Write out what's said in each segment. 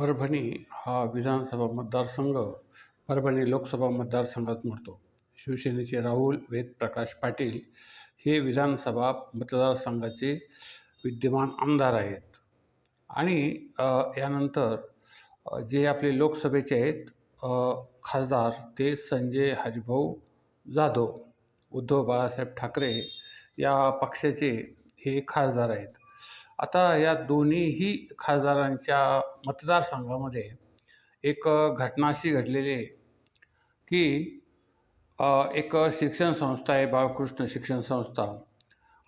परभणी हा विधानसभा मतदारसंघ परभणी लोकसभा मतदारसंघात मोडतो. शिवसेनेचे राहुल वेदप्रकाश पाटील हे विधानसभा मतदारसंघाचे विद्यमान आमदार आहेत. आणि यानंतर जे आपले लोकसभेचे आहेत खासदार ते संजय हरिभाऊ जाधव उद्धव बाळासाहेब ठाकरे या पक्षाचे हे खासदार आहेत. आता या दोन्हीही खासदारांच्या मतदारसंघामध्ये एक घटना अशी घडलेली आहे की एक शिक्षण संस्था आहे बाळकृष्ण शिक्षण संस्था.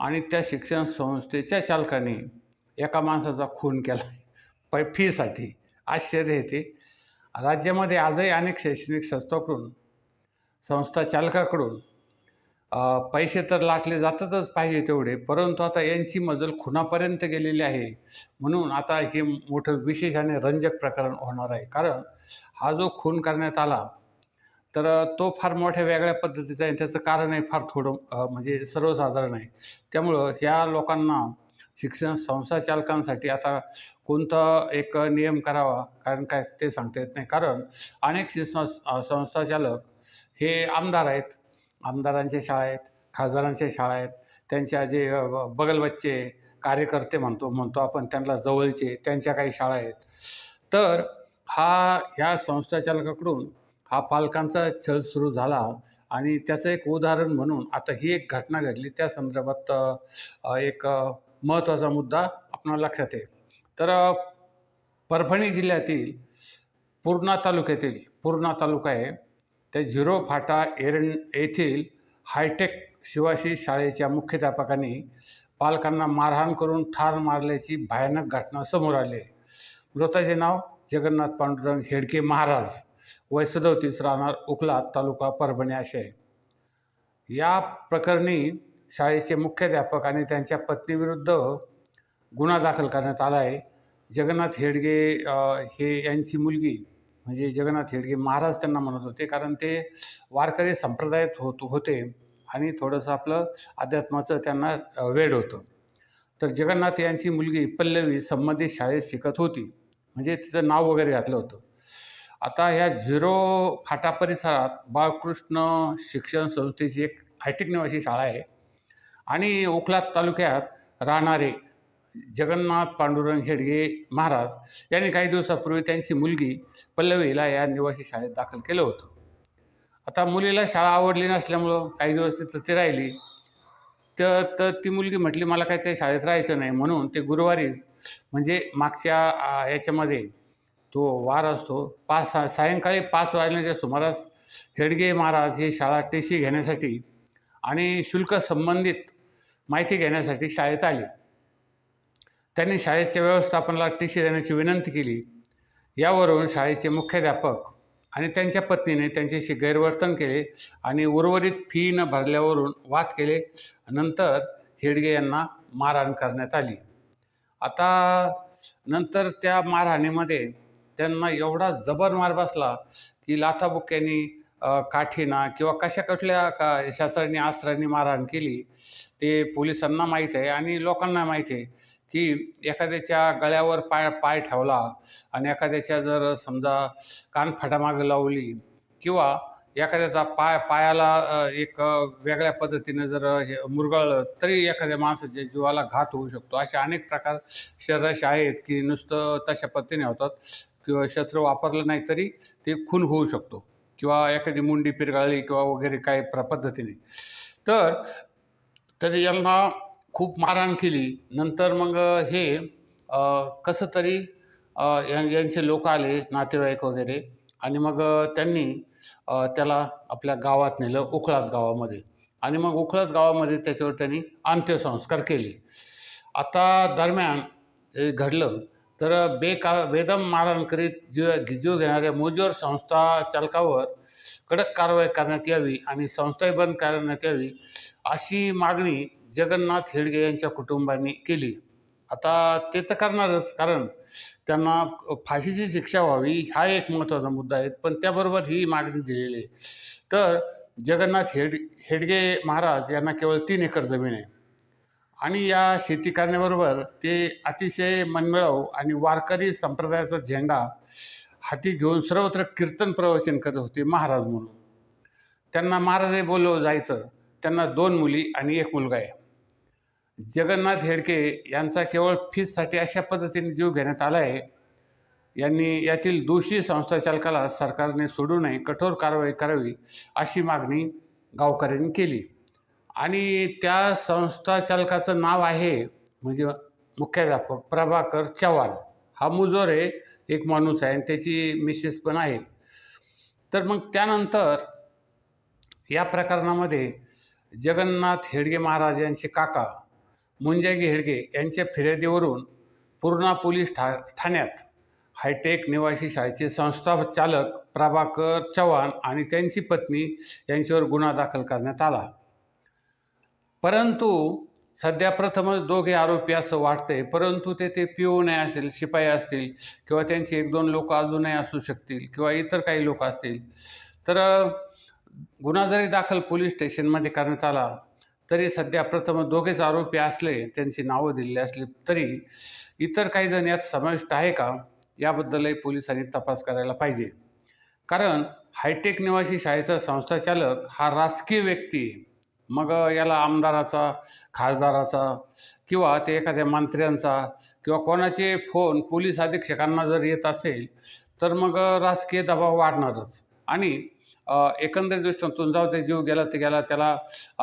आणि त्या शिक्षण संस्थेच्या चालकाने एका माणसाचा खून केला. पै फीसाठी. आश्चर्य येते राज्यामध्ये आजही अनेक शैक्षणिक संस्थाकडून संस्था चालकाकडून पैसे तर लाटले जातातच पाहिजे तेवढे परंतु आता यांची मजल खुनापर्यंत गेलेली आहे. म्हणून आता हे मोठं विशेष आणि रंजक प्रकरण होणार आहे. कारण हा जो खून करण्यात आला तर तो फार मोठ्या वेगळ्या पद्धतीचा आहे त्याचं कारणही फार थोडं म्हणजे सर्वसाधारण आहे. त्यामुळं ह्या लोकांना शिक्षण संस्था चालकांसाठी आता कोणता एक नियम करावा कारण काय ते सांगता येत नाही. कारण अनेक शिक्षण संस्था चालक हे आमदार आहेत. आमदारांच्या शाळा आहेत खासदारांच्या शाळा आहेत त्यांच्या जे ब- बगलबच्चे कार्यकर्ते म्हणतो म्हणतो आपण त्यांना जवळचे त्यांच्या काही शाळा आहेत. तर हा ह्या संस्थाचालकाकडून हा पालकांचा छळ सुरू झाला आणि त्याचं एक उदाहरण म्हणून आता ही एक घटना घडली. त्या संदर्भात एक महत्त्वाचा मुद्दा आपणाला लक्षात येईल. तर परभणी जिल्ह्यातील पूर्णा तालुक्यातील पूर्णा तालुका आहे. त्या झिरो फाटा एरण येथील हायटेक शिवाशी शाळेच्या मुख्याध्यापकांनी पालकांना मारहाण करून ठार मारल्याची भयानक घटना समोर आली. मृताचे नाव जगन्नाथ पांडुरंग हेडके महाराज. वय सदोतीस राहणार उखलात तालुका परभणी असे या प्रकरणी शाळेचे मुख्याध्यापक आणि त्यांच्या पत्नीविरुद्ध गुन्हा दाखल करण्यात आला आहे. जगन्नाथ हेडगे हे यांची मुलगी म्हणजे जगन्नाथ हेडगे महाराज त्यांना म्हणत होते. कारण ते वारकरी संप्रदायात होत होते आणि थोडंसं आपलं अध्यात्माचं त्यांना वेड होतं. तर जगन्नाथ यांची मुलगी पल्लवी संबंधित शाळेत शिकत होती. म्हणजे तिचं नाव वगैरे घातलं होतं. आता ह्या झिरो फाटा परिसरात बाळकृष्ण शिक्षण संस्थेची एक हायटेक निवासी शाळा आहे. आणि ओखलात तालुक्यात राहणारे जगन्नाथ पांडुरंग हेडगे महाराज यांनी काही दिवसापूर्वी त्यांची मुलगी पल्लवीला या निवासी शाळेत दाखल केलं होतं. आता मुलीला शाळा आवडली नसल्यामुळं काही दिवस तिथं ती राहिली. तर तर ती मुलगी म्हटली मला काही त्या शाळेत राहायचं नाही. म्हणून ते गुरुवारीच म्हणजे मागच्या याच्यामध्ये तो वार असतो पाच सा सायंकाळी पाच वाजण्याच्या सुमारास हेडगे महाराज ही शाळा टेशी घेण्यासाठी आणि शुल्क संबंधित माहिती घेण्यासाठी शाळेत आली. त्यांनी शाळेच्या व्यवस्थापनाला टी सी देण्याची विनंती केली. यावरून शाळेचे मुख्याध्यापक आणि त्यांच्या पत्नीने त्यांच्याशी गैरवर्तन केले आणि उर्वरित फी न भरल्यावरून वाद केले. नंतर हेडगे यांना मारहाण करण्यात आली. आता नंतर त्या मारहाणीमध्ये त्यांना एवढा जबर मार बसला की लाथाबुक्क्यांनी काठीना किंवा कशा कसल्या का शस्त्रांनी अस्त्रांनी मारहाण केली ते पोलिसांना माहीत आहे आणि लोकांना माहीत आहे की एखाद्याच्या गळ्यावर पाय पाय ठेवला आणि एखाद्याच्या जर समजा कानफाटामागं लावली किंवा एखाद्याचा पाय पायाला एक वेगळ्या पद्धतीनं जर हे मुरगळलं तरी एखाद्या माणसाच्या जीवाला घात होऊ शकतो. असे अनेक प्रकार शरीराचे आहेत की नुसतं तशा पद्धतीने होतात किंवा शस्त्र वापरलं नाही तरी ते खून होऊ शकतो. किंवा एखादी मुंडी पिरगाळली किंवा वगैरे काय प्र पद्धतीने. तर तर यांना खूप मारहाण केली. नंतर मग हे कसं तरी यांचे लोक आले नातेवाईक वगैरे. आणि मग त्यांनी त्याला आपल्या गावात नेलं उखळात गावामध्ये. आणि मग उखळात गावामध्ये त्याच्यावर त्यांनी अंत्यसंस्कार केले. आता दरम्यान हे घडलं तर बेका बेदम मारण करीत जीव जीव घेणाऱ्या मुजोर संस्था चालकावर कडक कारवाई करण्यात यावी आणि संस्थाही बंद करण्यात यावी अशी मागणी जगन्नाथ हेडगे यांच्या कुटुंबांनी केली. आता ते तर करणारच कारण त्यांना फाशीची शिक्षा व्हावी हा एक महत्त्वाचा मुद्दा आहे पण त्याबरोबर ही मागणी दिलेली आहे. तर जगन्नाथ हेड हेडगे महाराज यांना केवळ तीन एकर जमीन आहे. आणि या शेती करण्याबरोबर ते अतिशय मनमिळाव आणि वारकरी संप्रदायाचा झेंडा हाती घेऊन सर्वत्र कीर्तन प्रवचन करत होते महाराज म्हणून. त्यांना महाराज हे बोलव जायचं. त्यांना दोन मुली आणि एक मुलगा आहे. जगन्नाथ हेडके यांचा केवळ फीससाठी अशा पद्धतीने जीव घेण्यात आला आहे यांनी यातील दोषी संस्था चालकाला सरकारने सोडू नये कठोर कारवाई करावी अशी मागणी गावकऱ्यांनी केली. आणि त्या संस्थाचालकाचं नाव आहे म्हणजे मुख्याध्यापक प्रभाकर चव्हाण. हा मुजोर आहे एक माणूस आहे आणि त्याची मिसेस पण आहे. तर मग त्यानंतर या प्रकरणामध्ये जगन्नाथ हेडगे महाराज यांचे काका मुंजागी हेडगे यांच्या फिर्यादीवरून पूर्णा पोलीस ठा ठाण्यात हायटेक निवासी शाळेचे संस्थाचालक प्रभाकर चव्हाण आणि त्यांची पत्नी यांच्यावर गुन्हा दाखल करण्यात आला. परंतु सध्या प्रथमच दोघे आरोपी असं वाटतंय. परंतु ते ते पिओ नाही असेल शिपाई असतील किंवा त्यांचे एक दोन लोक अजूनही असू शकतील किंवा इतर काही लोक असतील. तर गुन्हा जरी दाखल पोलीस स्टेशनमध्ये करण्यात आला तरी सध्या प्रथम दोघेच आरोपी असले त्यांची नावं दिलेली असली तरी इतर काही जण यात समाविष्ट आहे का? याबद्दलही पोलिसांनी तपास करायला पाहिजे. कारण हायटेक निवासी शाळेचा संस्थाचालक हा राजकीय व्यक्ती आहे. मग याला आमदाराचा खासदाराचा किंवा ते एखाद्या मंत्र्यांचा किंवा कोणाचे फोन पोलीस अधीक्षकांना जर येत असेल तर मग राजकीय दबाव वाढणारच. आणि एकंदरीत दृष्टीतून जाऊ ते जीव गेला ते गेला त्याला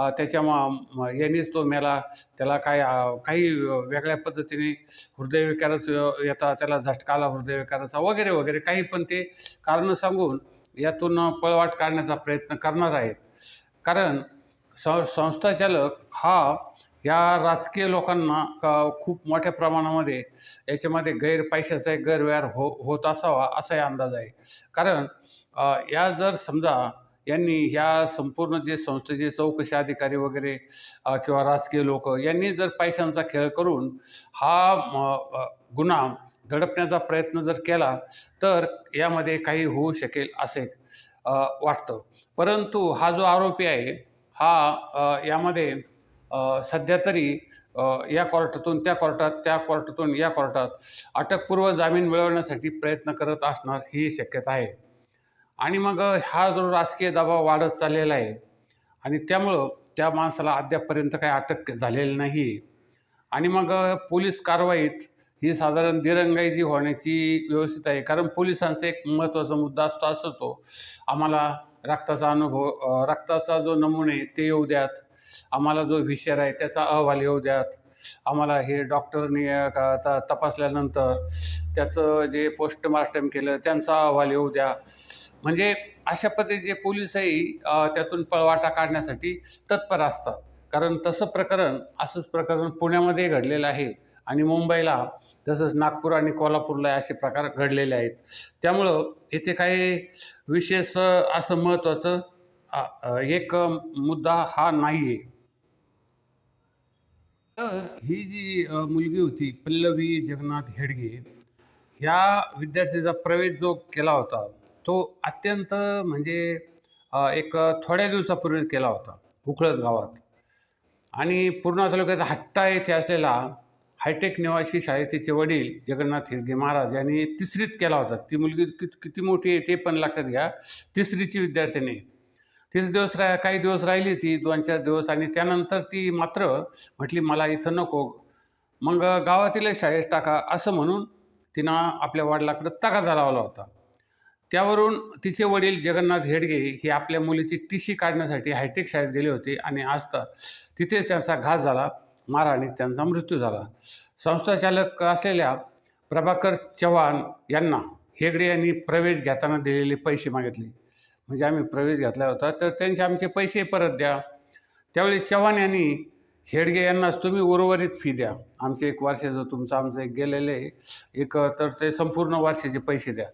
त्याच्या म यांनीच तो मेला त्याला काय काही वेगळ्या पद्धतीने हृदयविकारच येतात त्याला झटका आला हृदयविकाराचा वगैरे वगैरे काही पण ते कारणं सांगून यातून पळवाट काढण्याचा प्रयत्न करणार आहेत. कारण सं संस्थाचालक हा या राजकीय लोकांना का खूप मोठ्या प्रमाणामध्ये याच्यामध्ये गैरपैशाचा एक गैरव्यवहार हो होत असावा असाही अंदाज आहे. कारण या जर समजा यांनी ह्या संपूर्ण जे संस्थेचे चौकशी अधिकारी वगैरे किंवा राजकीय लोक यांनी जर पैशांचा खेळ करून हा गुन्हा दडपण्याचा प्रयत्न जर केला तर यामध्ये काही होऊ शकेल असे वाटतं. परंतु हा जो आरोपी आहे हा यामध्ये सध्या तरी या कोर्टातून त्या कोर्टात त्या कोर्टातून या कोर्टात अटकपूर्व जामीन मिळवण्यासाठी प्रयत्न करत असणार ही शक्यता आहे. आणि मग हा जो राजकीय दबाव वाढत चाललेला आहे आणि त्यामुळं त्या माणसाला अद्यापपर्यंत काही अटक झालेली नाही. आणि मग पोलीस कारवाईत ही साधारण दिरंगाई होण्याची व्यवस्थित आहे. कारण पोलिसांचा एक महत्त्वाचा मुद्दा असतो असतो आम्हाला रक्ताचा अनुभव रक्ताचा जो नमुने ते येऊ द्यात. आम्हाला जो विषय आहे त्याचा अहवाल येऊ द्यात. आम्हाला हे डॉक्टरनी तपासल्यानंतर त्याचं जे पोस्टमार्टम केलं त्यांचा अहवाल येऊ द्या. म्हणजे अशा पद्धतीचे पोलीसही त्यातून पळवाटा काढण्यासाठी तत्पर असतात. कारण तसं प्रकरण असंच प्रकरण पुण्यामध्ये घडलेलं आहे. आणि मुंबईला तसंच नागपूर आणि कोल्हापूरला असे प्रकार घडलेले आहेत. त्यामुळं येथे काही विशेष असं महत्त्वाचं एक मुद्दा हा नाही आहे तर ही जी मुलगी होती पल्लवी जगन्नाथ हेडगे ह्या विद्यार्थ्याचा प्रवेश जो केला होता तो अत्यंत म्हणजे एक थोड्या दिवसापूर्वी केला होता उखळत गावात. आणि पूर्णा तालुक्यात हट्टा येथे असलेला हायटेक निवासी शाळेत तिचे वडील जगन्नाथ हिरगे महाराज यांनी तिसरीत केला होता. ती मुलगी कित किती मोठी आहे ते पण लक्षात घ्या. तिसरीची विद्यार्थिनी. तीस दिवस रा काही दिवस राहिली ती दोन चार दिवस आणि त्यानंतर ती मात्र म्हटली मला इथं नको. मग गावातीलच शाळेत टाका असं म्हणून तिनं आपल्या वडिलाकडं तगादा लावला होता. त्यावरून तिचे वडील जगन्नाथ हेडगे हे आपल्या मुलीची टिशी काढण्यासाठी हायटेक शाळेत गेले होते आणि तर तिथेच त्यांचा घात झाला. मारहाणीत त्यांचा मृत्यू झाला. संस्थाचालक असलेल्या प्रभाकर चव्हाण यांना हेगडे यांनी प्रवेश घेताना दिलेले पैसे मागितले. म्हणजे आम्ही प्रवेश घेतला होता तर त्यांचे आमचे पैसे परत द्या. त्यावेळी चव्हाण यांनी हेडगे यांनाच तुम्ही उर्वरित फी द्या. आमचे एक वर्षाचं तुमचं आमचं एक गेलेलं आहे. एक तर ते संपूर्ण वर्षाचे पैसे द्या.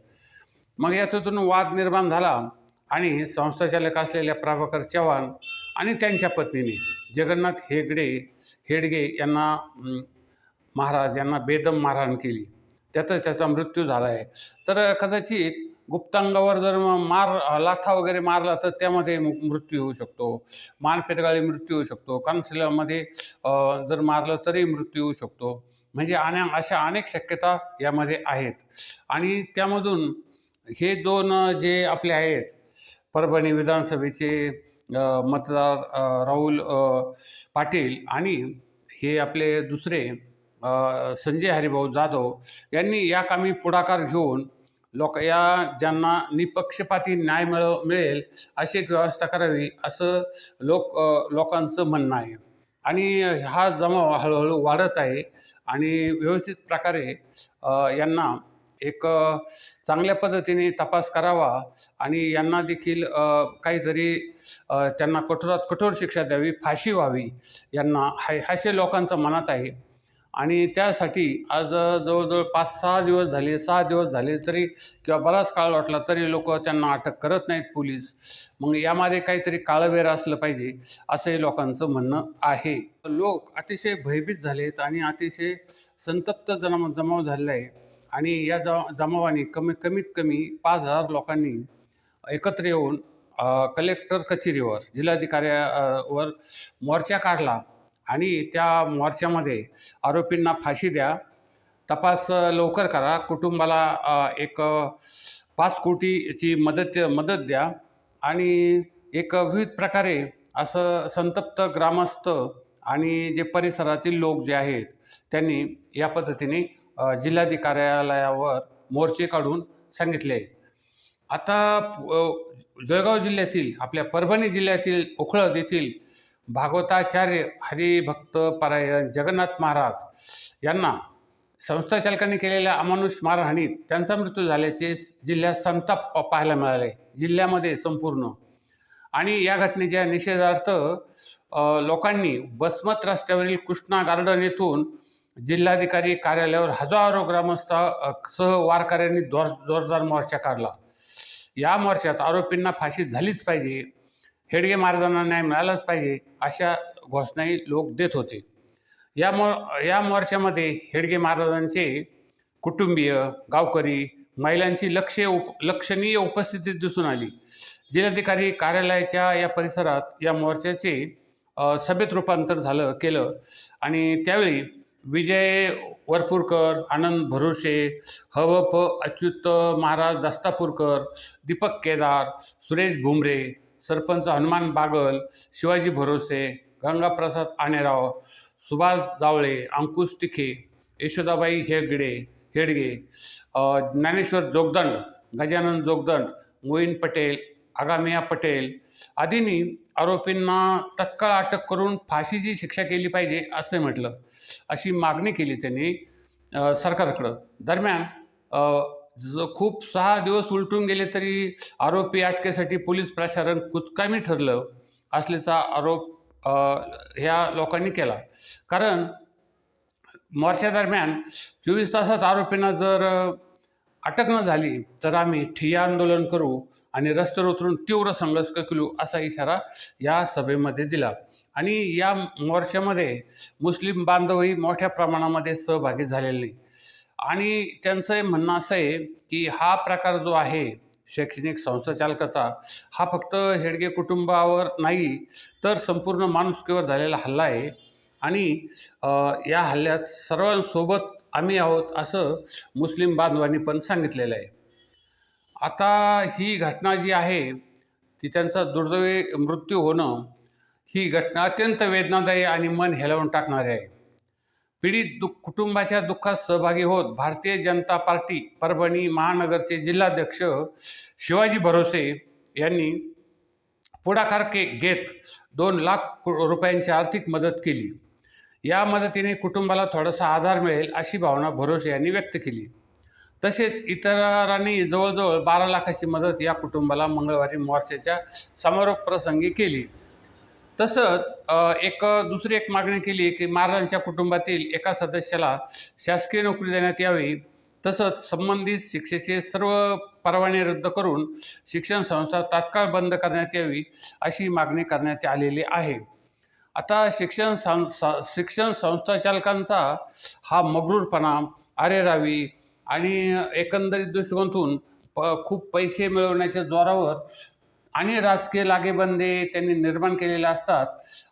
मग यातून वाद निर्माण झाला आणि संस्थाचालक असलेल्या प्रभाकर चव्हाण आणि त्यांच्या पत्नीने जगन्नाथ हेगडे हेडगे यांना महाराज यांना बेदम मारहाण केली. त्यातच त्याचा मृत्यू झाला आहे तर कदाचित गुप्तांगावर जर मार लाथा वगैरे मारला तर त्यामध्ये मृत्यू होऊ शकतो. मानपेटगाळी मृत्यू होऊ शकतो. कानशिलामध्ये जर मारलं तरी मृत्यू होऊ शकतो. म्हणजे आणि अशा अनेक शक्यता यामध्ये आहेत. आणि त्यामधून हे दोन जे आपले आहेत परभणी विधानसभेचे मतदार राहुल पाटील आणि हे आपले दुसरे संजय हरिभाऊ जाधव यांनी या कामी पुढाकार घेऊन लोक या ज्यांना निपक्षपाती न्याय मिळ मिळेल अशी एक व्यवस्था करावी असं लोक लोकांचं म्हणणं आहे. आणि हा जमाव हळूहळू वाढत आहे आणि व्यवस्थित प्रकारे यांना एक चांगल्या पद्धतीने तपास करावा आणि यांना देखील काहीतरी त्यांना कठोरात कठोर शिक्षा द्यावी फाशी व्हावी यांना हाय असे लोकांचं मनात आहे. आणि त्यासाठी आज जवळजवळ पाच सहा दिवस झाले सहा दिवस झाले तरी किंवा बराच काळ वाटला तरी लोक त्यांना अटक करत नाहीत पोलीस. मग यामध्ये काहीतरी काळबेर असलं पाहिजे असंही लोकांचं म्हणणं आहे. लोक अतिशय भयभीत झालेत आणि अतिशय संतप्त जमा जमाव झालेला आहे. आणि या जमावाने कमी कमीत कमी पाच हजार लोकांनी एकत्र येऊन कलेक्टर कचेरीवर जिल्हाधिकाऱ्यावर मोर्चा काढला आणि त्या मोर्चामध्ये आरोपींना फाशी द्या तपास लवकर करा कुटुंबाला एक पाच कोटीची मदत मदत द्या आणि एक विविध प्रकारे असं संतप्त ग्रामस्थ आणि जे परिसरातील लोक जे आहेत त्यांनी या पद्धतीने जिल्हाधिकार्यालयावर मोर्चे काढून सांगितले. आहेत आता जळगाव जिल्ह्यातील आपल्या परभणी जिल्ह्यातील उखळद येथील भागवताचार्य हरिभक्त परायण जगन्नाथ महाराज यांना संस्थाचालकांनी केलेल्या अमानुष मारहाणीत त्यांचा मृत्यू झाल्याचे जिल्ह्यात संताप पाहायला मिळाले. जिल्ह्यामध्ये संपूर्ण. आणि या घटनेच्या निषेधार्थ लोकांनी बसमत रस्त्यावरील कृष्णा गार्डन येथून जिल्हाधिकारी कार्यालयावर हजारो ग्रामस्थ सह वारकऱ्यांनी जोर जोरदार मोर्चा काढला. या मोर्चात आरोपींना फाशी झालीच पाहिजे हेडगे महाराजांना न्याय मिळालाच पाहिजे अशा घोषणाही लोक देत होते. या मो या मोर्चामध्ये हेडगे महाराजांचे कुटुंबीय गावकरी महिलांची लक्ष उप लक्षणीय उपस्थिती दिसून आली. जिल्हाधिकारी कार्यालयाच्या या परिसरात या मोर्चाचे सभेत रूपांतर झालं केलं. आणि त्यावेळी विजय वरपूरकर आनंद भरोसे प अच्युत महाराज दस्तापूरकर दीपक केदार सुरेश भुमरे सरपंच हनुमान बागल शिवाजी भरोसे गंगाप्रसाद आणेराव सुभाष जावळे अंकुश तिखे यशोदाबाई हेगडे हेडगे ज्ञानेश्वर जोगदंड गजानन जोगदंड मोईन पटेल आगामिया पटेल आदींनी आरोपींना तत्काळ अटक करून फाशीची शिक्षा केली पाहिजे असे म्हटलं. अशी मागणी केली त्यांनी सरकारकडं. दरम्यान खूप सहा दिवस उलटून गेले तरी आरोपी अटकेसाठी पोलीस प्रशासन कुचकामी ठरलं असल्याचा आरोप ह्या लोकांनी केला. कारण मोर्चादरम्यान चोवीस तासात आरोपींना जर अटक न झाली तर आम्ही ठिय्या आंदोलन करू आणि रस्त्यावर उतरून तीव्र संघर्ष करू असा इशारा या सभेमध्ये दिला. आणि या मोर्चामध्ये मुस्लिम बांधवही मोठ्या प्रमाणामध्ये सहभागी झालेले. नाही आणि त्यांचं म्हणणं असं आहे की हा प्रकार जो आहे शैक्षणिक संस्थाचालकाचा हा फक्त हेडगे कुटुंबावर नाही तर संपूर्ण माणुसकीवर झालेला हल्ला आहे. आणि या हल्ल्यात सर्वांसोबत आम्ही आहोत असं मुस्लिम बांधवांनी पण सांगितलेलं आहे. आता ही घटना जी आहे ती त्यांचा दुर्दैवी मृत्यू होणं ही घटना अत्यंत वेदनादायी आणि मन हेलावून टाकणारी आहे. पीडित दु कुटुंबाच्या दुःखात सहभागी होत भारतीय जनता पार्टी परभणी महानगरचे जिल्हाध्यक्ष शिवाजी भरोसे यांनी पुढाकार के घेत दोन लाख कु- रुपयांची आर्थिक मदत केली. या मदतीने कुटुंबाला थोडासा आधार मिळेल अशी भावना भरोसे यांनी व्यक्त केली. तसेच इतरांनी जवळजवळ बारा लाखाची मदत या कुटुंबाला मंगळवारी मोर्चाच्या समारोप प्रसंगी केली. तसंच एक दुसरी एक मागणी केली की महाराजांच्या कुटुंबातील एका सदस्याला शासकीय नोकरी देण्यात यावी. तसंच संबंधित शिक्षेचे सर्व परवाने रद्द करून शिक्षण संस्था तात्काळ बंद करण्यात यावी अशी मागणी करण्यात आलेली आहे. आता शिक्षण सं शिक्षण संस्था चालकांचा हा मगरूरपणा अरेरावी आणि एकंदरीत दृष्टिकोनातून प खूप पैसे मिळवण्याच्या जोरावर आणि राजकीय लागेबंदे त्यांनी निर्माण केलेले असतात.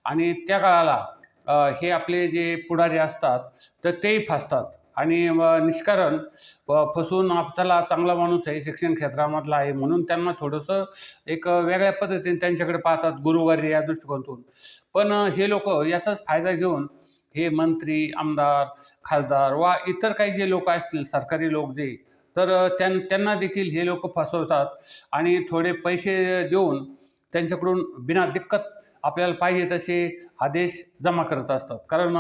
आणि त्या काळाला हे आपले जे पुढारी असतात तर तेही फासतात. आणि व निष्कारण फसून फसवून चांगला माणूस आहे शिक्षण क्षेत्रामधला आहे म्हणून त्यांना थोडंसं एक वेगळ्या पद्धतीने त्यांच्याकडे पाहतात गुरुवारी या दृष्टिकोनातून. पण हे लोक याचाच फायदा घेऊन हे मंत्री आमदार खासदार वा इतर काही जे लोक असतील सरकारी लोक जे तर त्यां त्यांना देखील हे लोक फसवतात आणि थोडे पैसे देऊन त्यांच्याकडून बिना दिक्कत आपल्याला पाहिजे तसे आदेश जमा करत असतात. कारण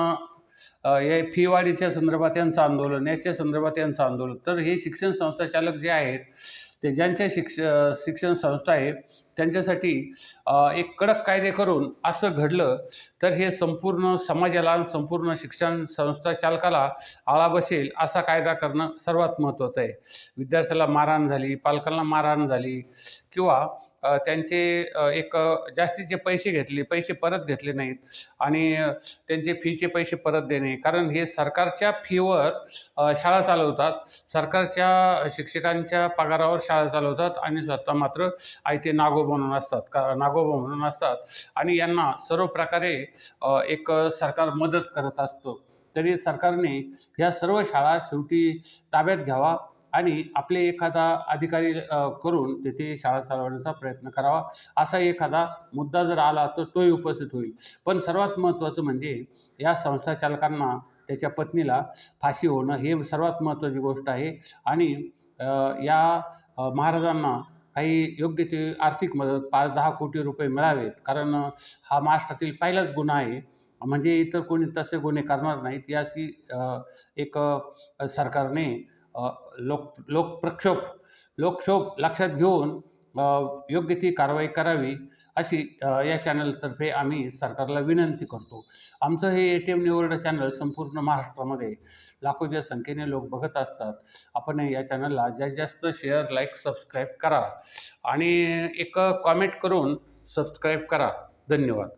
हे फी वाढीच्या संदर्भात यांचं आंदोलन याच्या संदर्भात यांचं आंदोलन. तर हे शिक्षण संस्था चालक जे आहेत ते ज्यांच्या शिक्ष शिक्षण संस्था आहे त्यांच्यासाठी एक कडक कायदे करून असं घडलं तर हे संपूर्ण समाजाला आणि संपूर्ण शिक्षण संस्था चालकाला आळा बसेल असा कायदा करणं सर्वात महत्त्वाचं आहे. विद्यार्थ्याला मारहाण झाली पालकांना मारहाण झाली किंवा त्यांचे एक जास्तीचे पैसे घेतले पैसे परत घेतले नाहीत आणि त्यांचे फीचे पैसे परत देणे. कारण हे सरकारच्या फीवर शाळा चालवतात. सरकारच्या शिक्षकांच्या पगारावर शाळा चालवतात आणि स्वतः मात्र आयते नागोबा म्हणून असतात. का नागोबा म्हणून असतात. आणि यांना सर्व प्रकारे एक सरकार मदत करत असतं. तरी सरकारने ह्या सर्व शाळा शेवटी ताब्यात घ्यावा. आणि आपले एखादा अधिकारी करून तिथे शाळा चालवण्याचा प्रयत्न करावा असा एखादा मुद्दा जर आला तर तोही उपस्थित होईल. पण सर्वात महत्त्वाचं म्हणजे या संस्था चालकांना त्याच्या पत्नीला फाशी होणं हे सर्वात महत्त्वाची गोष्ट आहे. आणि या महाराजांना काही योग्य ते आर्थिक मदत पाच दहा कोटी रुपये मिळावेत. कारण हा महाराष्ट्रातील पहिलाच गुन्हा आहे. म्हणजे इतर कोणी तसे गुन्हे करणार नाहीत याची एक सरकारने लोक लोकप्रक्षोभ लोकक्षोभ लक्षात घेऊन योग्य ती कारवाई करावी अशी या चॅनलतर्फे आम्ही सरकारला विनंती करतो. आमचं हे ए टी एम निवड चॅनल संपूर्ण महाराष्ट्रामध्ये लाखोच्या संख्येने लोक बघत असतात. आपण या चॅनलला जास्तीत जास्त शेअर लाईक सबस्क्राईब करा आणि एक कॉमेंट करून सबस्क्राईब करा. धन्यवाद.